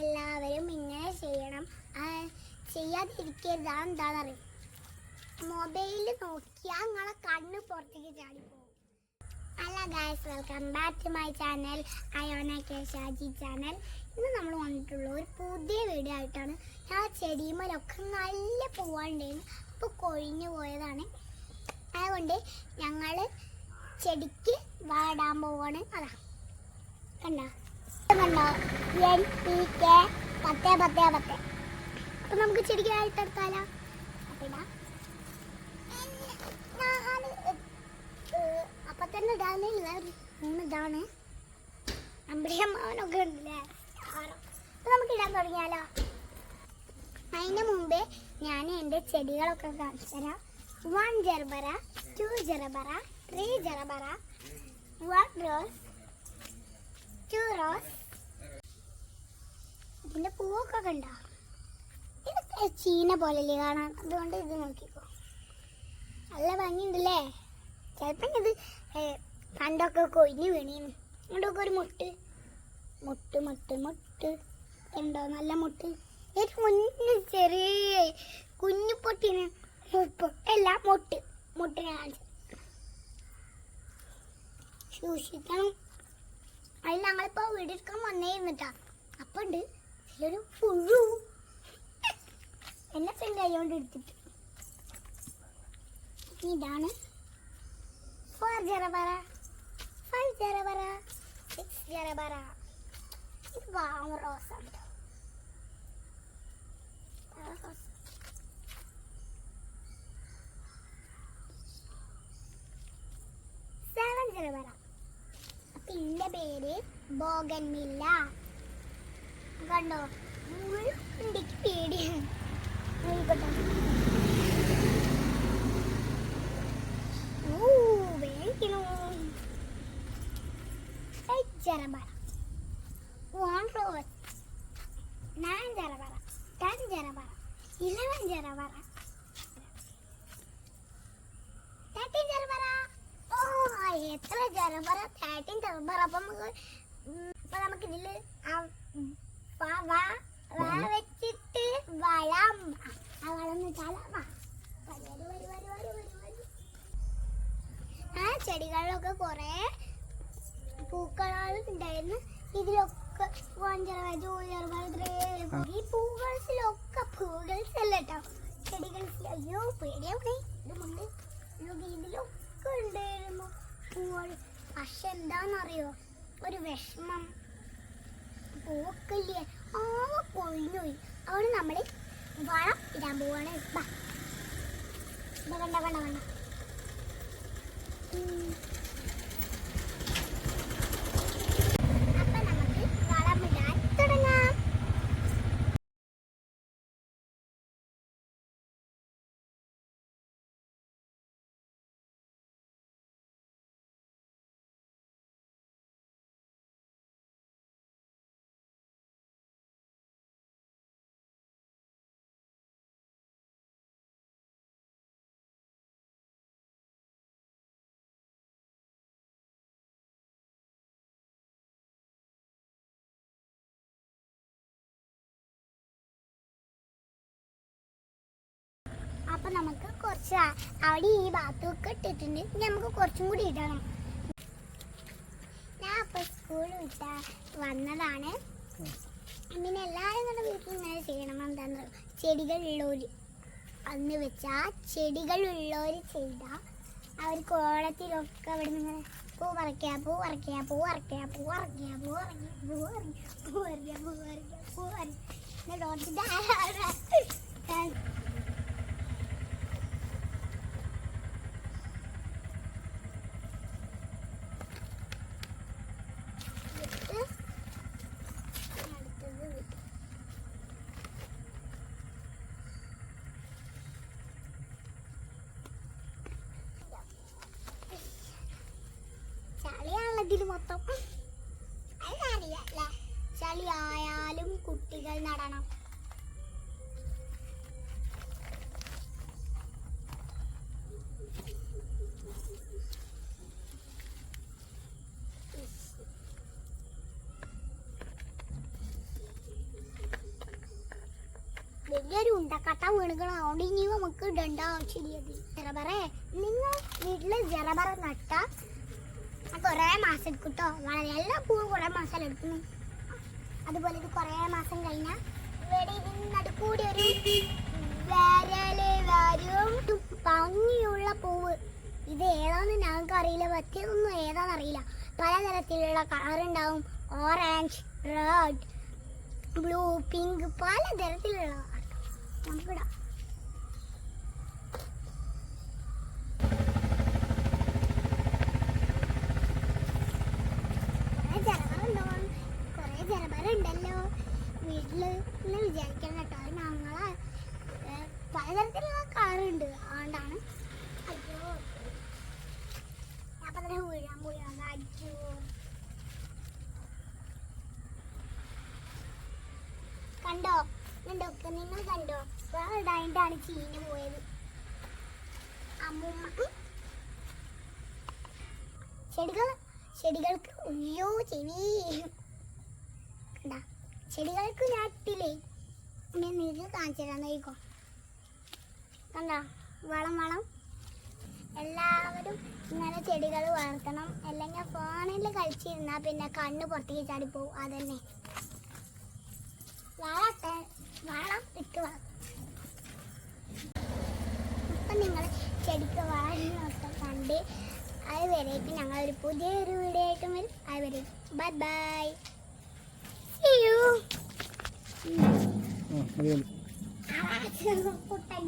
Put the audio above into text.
എല്ലാവരും ഇങ്ങനെ ചെയ്യണം. ചെയ്യാതിരിക്കരുത്. എന്താണെന്നറിയും? മൊബൈലിൽ നോക്കിയാൽ നിങ്ങളെ കണ്ണ് പുറത്തേക്ക് ചാടിപ്പോകും hello guys welcome back to my channel Ayona K Shaji channel ഇന്ന് നമ്മൾ വന്നിട്ടുള്ള ഒരു പുതിയ വീഡിയോ ആയിട്ടാണ് ആ ചെടിമലൊക്കെ നല്ല പൂവാണ്ടായിരുന്നു അപ്പോൾ കൊഴിഞ്ഞു പോയതാണ്. അതുകൊണ്ട് ഞങ്ങൾ ചെടിക്ക് വാടാൻ പോവാണ്. അതാ. കണ്ടോ? നമുക്ക് ഇടാൻ തുടങ്ങിയാലോ? അതിന് മുമ്പേ ഞാൻ എന്റെ ചെടികളൊക്കെ കാണിച്ചു തരാം. One gerbera two gerbera three gerbera one rose two rose ഇതിന്റെ പൂവൊക്കെ കണ്ട? ഇത് ചീന പോലല്ലേ കാണാൻ? അതുകൊണ്ട് ഇത് നോക്കിക്കോ. നല്ല ഭംഗിയുണ്ടല്ലേ? ചിലപ്പോ ഇത് പണ്ടൊക്കെ കൊഴിഞ്ഞ് വീണീന്ന്. ഇങ്ങോട്ടൊക്കെ ഒരു മുട്ട്. മുട്ട് മുട്ട് മുട്ട്. ഉണ്ടോ നല്ല മുട്ട്. ഒരു മുന്നേ ചെറിയ കുഞ്ഞു പൊട്ടിന് മുപ്പ് അല്ല മുട്ട്. മുട്ടിനെ കാണിച്ചു സൂക്ഷിക്കണം. അതിൽ ഞങ്ങളിപ്പോൾ വീടെടുക്കാൻ വന്നേന്നിട്ടാ അപ്പം ഉണ്ട് ഇതിലൊരു പുഴു. എന്നെ പെണ്ണ് കൈകൊണ്ട് എടുത്തിട്ട് ഇതാണ്. Four gerbera five gerbera six gerbera ഇത് വാമ റോസ് ആണ് ട്ടോ. ആ റോസ്. സെവൻ ജറബറ പിന്റെ പേര് ബോഗൻമില്ല കണ്ടോ? മുള്ളുണ്ടിക്ക് പേടിയാണ് നോക്കട്ടെ ഓ വേഗിക്കണോ ചെറമ്പാട വെച്ചിട്ട് വളം ആ ചെടികളിലൊക്കെ കുറേ പൂക്കളാണ് ഉണ്ടായിരുന്നു. ഇതിലൊക്കെ ഈ പൂകൾസിലൊക്കെ പൂകൾസ് അല്ല കേട്ടോ ചെടികൾസിൽ അയ്യോ പേടിയാവണേ ഇതിലൊക്കെ ഉണ്ടായിരുന്നു. പൂകൾ പക്ഷെ എന്താണെന്നറിയോ ഒരു വിഷമം. പൂക്കല്ലേ? ആ കൊഴിഞ്ഞുപോയി. അതുകൊണ്ട് നമ്മൾ വളം ഇടാൻ പോവാണ്. വേണ്ട വേണ്ട കണ്ട അപ്പൊ നമുക്ക് കുറച്ച് അവിടെ ഈ ഭാഗത്തൊക്കെ ഇട്ടിട്ടുണ്ട്. നമുക്ക് കുറച്ചും കൂടി ഇടണം. ഞാൻ അപ്പൊ സ്കൂൾ വിട്ട വന്നതാണ്. പിന്നെ എല്ലാവരും നമ്മുടെ വീട്ടിൽ ഇങ്ങനെ ചെയ്യണം. എന്താന്ന് ചെടികളുള്ളവര് അന്ന് വെച്ചാ ചെടികളുള്ളവര് ചെയ്ത അവർ കോളത്തിലൊക്കെ അവിടെ നിന്ന് പൂ പറിക്കുക പൂ പറിക്കുക പൂ പറിക്കുക പൂ പറിക്കുക പൂ പറിക്കുക പൂ പറിക്കുക പൂ പറിക്കുക പൂ പറിക്കുക പൂ പറിക്കുക. എന്നിട്ട് നടണം വലിയൊരു ഉണ്ടക്കട്ട അതുകൊണ്ട് ഇനി നമുക്ക് ഇടേണ്ട ആവശ്യമില്ല ജറബറേ നിങ്ങൾ വീട്ടിൽ ജറബറ നട്ട? കുറേ മാസം കേട്ടോ വളരെ എല്ലാ പൂവും കുറേ മാസം എടുക്കുന്നു അതുപോലെ ഇത് കുറേ മാസം കഴിഞ്ഞാൽ ഇവിടെ ഇതിന് കൂടി ഒരു വരും. ഭംഗിയുള്ള പൂവ്. ഇത് ഏതാന്ന് ഞങ്ങൾക്ക് അറിയില്ല. പറ്റിയതൊന്നും ഏതാന്ന് അറിയില്ല. പലതരത്തിലുള്ള കളർ ഉണ്ടാവും. ഓറഞ്ച് റെഡ് ബ്ലൂ പിങ്ക് പലതരത്തിലുള്ള നമുക്കിടാം കുറേ ജനങ്ങളുണ്ടോ കുറേ ജനങ്ങളുണ്ടല്ലോ വീട്ടിൽ എന്ന് വിചാരിക്കണം കേട്ടോ അത് ഞങ്ങളെ ഏ, പലതരത്തിലുള്ള കാറുണ്ട് അതുകൊണ്ടാണ് അയ്യോ. ഞാൻ തന്നെ വീഴാൻ പോയാണ് അയ്യോ. കണ്ടോ? കണ്ടോ? നിങ്ങൾ കണ്ടോ? ഇടായിട്ടാണ് ചീഞ്ഞു പോയത്. അമ്മൂമ്മ. ചെടികൾ ചെടികൾക്ക് അയ്യോ ചെവി. ചെടികൾക്ക് നാട്ടിലേ നിങ്ങൾക്ക് കാണിച്ചു തരാൻ നോക്കോ കണ്ടാ വളം വളം എല്ലാവരും ഇങ്ങനെ ചെടികൾ വളർത്തണം അല്ലെങ്കിൽ ഫോണിൽ കളിച്ചിരുന്നാൽ പിന്നെ കണ്ണ് പുറത്തേക്ക് ചാടിപ്പോവും അതന്നെ വളത്തെ വളം ഇട്ട് അപ്പം നിങ്ങൾ ചെടിക്ക് വളരെ കണ്ട് അത് വരേക്കും ഞങ്ങൾ ഒരു പുതിയൊരു വീഡിയോ ആയിട്ടും വരും അത് വരെ ബൈ ബൈ See you. ആ മതി മതി പുട്ടൻ